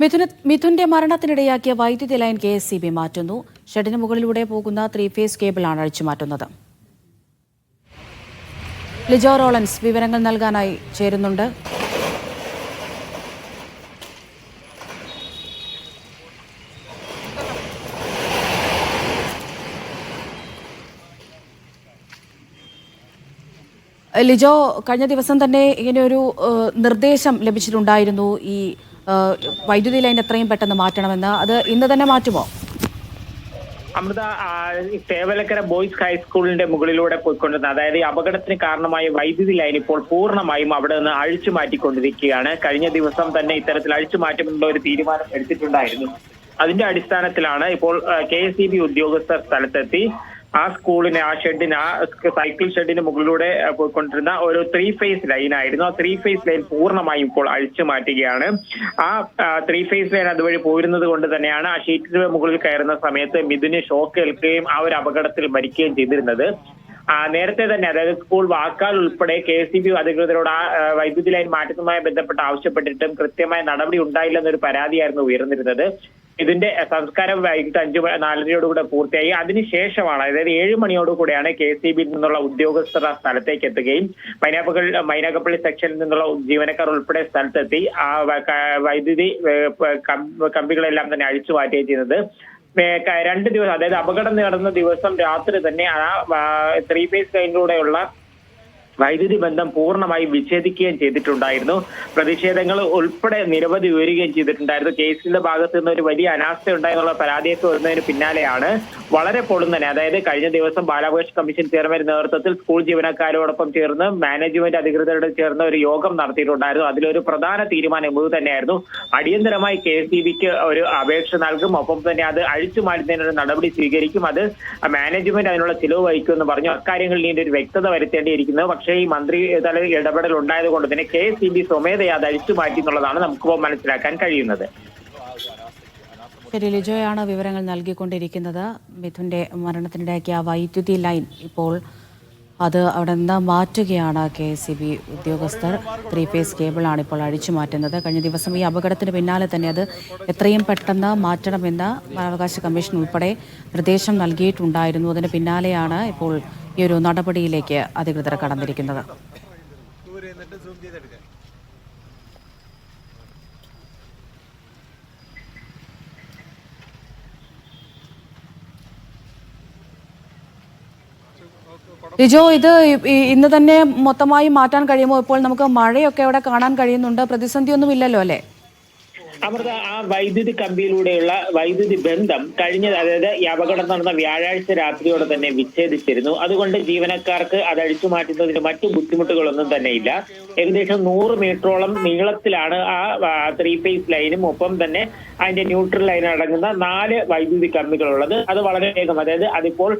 മിഥുന മിഥുന്റെ മരണത്തിനിടയാക്കിയ വൈദ്യുതി line K S C B മാറ്റുന്നു. ഷെഡിന് മുകളിലൂടെ പോകുന്ന ത്രീ ഫേസ് കേബിളാണ് അഴിച്ചുമാറ്റുന്നത്. ലിജോ റോളൻസ് വിവരങ്ങൾ നൽകാനായി ചേരുന്നുണ്ട്. ലിജോ കഴിഞ്ഞ ദിവസം തന്നെ ഇങ്ങനെ ഒരു നിർദ്ദേശം ലഭിച്ചിട്ടുണ്ടായിരുന്നു ഈ വൈദ്യുതി ലൈൻ എത്രയും പെട്ടെന്ന് മാറ്റണമെന്ന്. അത് ഇന്ന് തന്നെ മാറ്റുമോ? അമൃത തേവലക്കര ബോയ്സ് ഹൈസ്കൂളിന്റെ മുകളിലൂടെ പോയിക്കൊണ്ടിരുന്ന അതായത് ഈ അപകടത്തിന് കാരണമായ വൈദ്യുതി ലൈൻ ഇപ്പോൾ പൂർണമായും അവിടെ നിന്ന് അഴിച്ചു മാറ്റിക്കൊണ്ടിരിക്കുകയാണ്. കഴിഞ്ഞ ദിവസം തന്നെ ഇത്തരത്തിൽ അഴിച്ചു മാറ്റുമെന്നുള്ള ഒരു തീരുമാനം എടുത്തിട്ടുണ്ടായിരുന്നു. അതിന്റെ അടിസ്ഥാനത്തിലാണ് ഇപ്പോൾ കെ എസ് ഇ ബി ഉദ്യോഗസ്ഥർ സ്ഥലത്തെത്തി. ആ സ്കൂളിനെ ആ ഷെഡിന് ആ സൈക്കിൾ ഷെഡിന് മുകളിലൂടെ പോയിക്കൊണ്ടിരുന്ന ഒരു ത്രീ ഫേസ് ലൈൻ ആയിരുന്നു ആ ത്രീ ഫേസ് ലൈൻ പൂർണമായും ഇപ്പോൾ അഴിച്ചു മാറ്റുകയാണ്. ആ ത്രീ ഫേസ് ലൈൻ അതുവഴി പോയിരുന്നത് കൊണ്ട് തന്നെയാണ് ആ ഷീറ്റിന് മുകളിൽ കയറുന്ന സമയത്ത് മിഥുന് ഷോക്ക് ഏൽക്കുകയും ആ ഒരു അപകടത്തിൽ മരിക്കുകയും ചെയ്തിരുന്നത്. നേരത്തെ തന്നെ അതായത് സ്കൂൾ വാക്കാൽ ഉൾപ്പെടെ കെ എസ് ബി അധികൃതരോട് ആ, വൈദ്യുതി ലൈൻ മാറ്റുന്നതുമായി ബന്ധപ്പെട്ട് ആവശ്യപ്പെട്ടിട്ടും കൃത്യമായ നടപടി ഉണ്ടായില്ലെന്നൊരു പരാതിയായിരുന്നു ഉയർന്നിരുന്നത്. ഇതിന്റെ സംസ്കാരം വൈകിട്ട് അഞ്ചു നാലരയോടുകൂടെ പൂർത്തിയായി. അതിനുശേഷമാണ് അതായത് ഏഴ് മണിയോടുകൂടെയാണ് കെ സി ബിയിൽ നിന്നുള്ള ഉദ്യോഗസ്ഥർ ആ സ്ഥലത്തേക്ക് എത്തുകയും മൈനാപ്പകൾ മൈനാക്കപ്പള്ളി സെക്ഷനിൽ നിന്നുള്ള ജീവനക്കാർ ഉൾപ്പെടെ സ്ഥലത്തെത്തി ആ വൈദ്യുതി കമ്പികളെല്ലാം തന്നെ അഴിച്ചു മാറ്റുകയും ചെയ്യുന്നത്. രണ്ട് ദിവസം അതായത് അപകടം നടന്ന ദിവസം രാത്രി തന്നെ ആ ത്രീ ഫേസ് ലൈനിലൂടെയുള്ള വൈദ്യുതി ബന്ധം പൂർണമായും വിച്ഛേദിക്കുകയും ചെയ്തിട്ടുണ്ടായിരുന്നു. പ്രതിഷേധങ്ങൾ ഉൾപ്പെടെ നിരവധി ഉയരുകയും ചെയ്തിട്ടുണ്ടായിരുന്നു. കേസിന്റെ ഭാഗത്ത് നിന്ന് ഒരു വലിയ അനാസ്ഥ ഉണ്ടായെന്നുള്ള പരാതിയൊക്കെ വരുന്നതിന് പിന്നാലെയാണ് വളരെ പൊടുന്നനെ അതായത് കഴിഞ്ഞ ദിവസം ബാലാവകാശ കമ്മീഷൻ ചെയർമാൻ നേതൃത്വത്തിൽ സ്കൂൾ ജീവനക്കാരോടൊപ്പം ചേർന്ന് മാനേജ്മെന്റ് അധികൃതരോട് ചേർന്ന് ഒരു യോഗം നടത്തിയിട്ടുണ്ടായിരുന്നു. അതിലൊരു പ്രധാന തീരുമാനം ഇത് തന്നെയായിരുന്നു. അടിയന്തരമായി കെ എസ് ഒരു അപേക്ഷ നൽകും. ഒപ്പം തന്നെ അത് അഴിച്ചു മാറ്റുന്നതിനൊരു നടപടി സ്വീകരിക്കും. അത് മാനേജ്മെന്റ് അതിനുള്ള ചിലവ് വഹിക്കുമെന്ന് പറഞ്ഞു. അക്കാര്യങ്ങളിൽ ഇതിന്റെ ഒരു വ്യക്തത വരുത്തേണ്ടിയിരിക്കുന്നത് പക്ഷേ ഈ മന്ത്രി തല ഇടപെടൽ ഉണ്ടായത് കൊണ്ട് തന്നെ കെ എസ് ഇ ബി സ്വമേധയാ അത് അഴിച്ചു മാറ്റി എന്നുള്ളതാണ് നമുക്കിപ്പോൾ മനസ്സിലാക്കാൻ കഴിയുന്നത്. ശരി ലിജോയാണ് വിവരങ്ങൾ നൽകിക്കൊണ്ടിരിക്കുന്നത്. മിഥുന്റെ മരണത്തിനിടയാക്കിയ വൈദ്യുതി ലൈൻ ഇപ്പോൾ അത് അവിടെ നിന്ന് മാറ്റുകയാണ് കെ എസ് സി ബി ഉദ്യോഗസ്ഥർ. ത്രീ ഫേസ് കേബിളാണ് ഇപ്പോൾ അഴിച്ചു മാറ്റുന്നത്. കഴിഞ്ഞ ദിവസം ഈ അപകടത്തിന് പിന്നാലെ തന്നെ അത് എത്രയും പെട്ടെന്ന് മാറ്റണമെന്ന് ബാലാവകാശ കമ്മീഷൻ ഉൾപ്പെടെ നിർദ്ദേശം നൽകിയിട്ടുണ്ടായിരുന്നു. അതിന് പിന്നാലെയാണ് ഇപ്പോൾ ഈ ഒരു നടപടിയിലേക്ക് അധികൃതർ കടന്നിരിക്കുന്നത്. ലിജോ ഇത് ഇന്ന് തന്നെ മൊത്തമായി മാറ്റാൻ കഴിയുമോ? ഇപ്പോൾ നമുക്ക് മഴയൊക്കെ അവിടെ കാണാൻ കഴിയുന്നുണ്ട്. പ്രതിസന്ധി ഒന്നും ഇല്ലല്ലോ അല്ലേ? അമൃത ആ വൈദ്യുതി കമ്പിയിലൂടെയുള്ള വൈദ്യുതി ബന്ധം കഴിഞ്ഞ അതായത് ഈ അപകടം നടന്ന വ്യാഴാഴ്ച രാത്രിയോടെ തന്നെ വിച്ഛേദിച്ചിരുന്നു. അതുകൊണ്ട് ജീവനക്കാർക്ക് അത് അഴിച്ചു മാറ്റുന്നതിന് മറ്റു ബുദ്ധിമുട്ടുകളൊന്നും തന്നെ ഇല്ല. ഏകദേശം നൂറ് മീറ്ററോളം നീളത്തിലാണ് ആ ത്രീ ഫേസ് ലൈനും ഒപ്പം തന്നെ അതിന്റെ ന്യൂട്രൽ ലൈൻ അടങ്ങുന്ന നാല് വൈദ്യുതി കമ്പികളുള്ളത്. അത് വളരെ വേഗം അതായത് അതിപ്പോൾ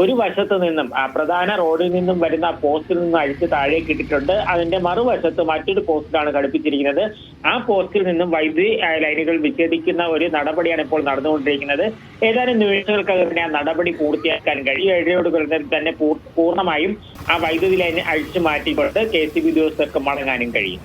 ഒരു വശത്ത് നിന്നും ആ പ്രധാന റോഡിൽ നിന്നും വരുന്ന പോസ്റ്റിൽ നിന്നും അഴിച്ച് താഴേക്ക് ഇട്ടിട്ടുണ്ട്. അതിന്റെ മറുവശത്ത് മറ്റൊരു പോസ്റ്റിലാണ് ഘടിപ്പിച്ചിരിക്കുന്നത്. ആ പോസ്റ്റിൽ നിന്നും വൈദ്യുതി ലൈനുകൾ വിച്ഛേദിക്കുന്ന ഒരു നടപടിയാണ് ഇപ്പോൾ നടന്നുകൊണ്ടിരിക്കുന്നത്. ഏതാനും നിമിഷങ്ങൾക്കകം തന്നെ ആ നടപടി പൂർത്തിയാക്കാൻ കഴിയും. ഏഴയോടുകൾ തന്നെ പൂർണമായും ആ വൈദ്യുതി ലൈൻ അഴിച്ചു മാറ്റിക്കൊണ്ട് കെ സി ബി ഉദ്യോഗസ്ഥർക്ക് മടങ്ങാനും കഴിയും.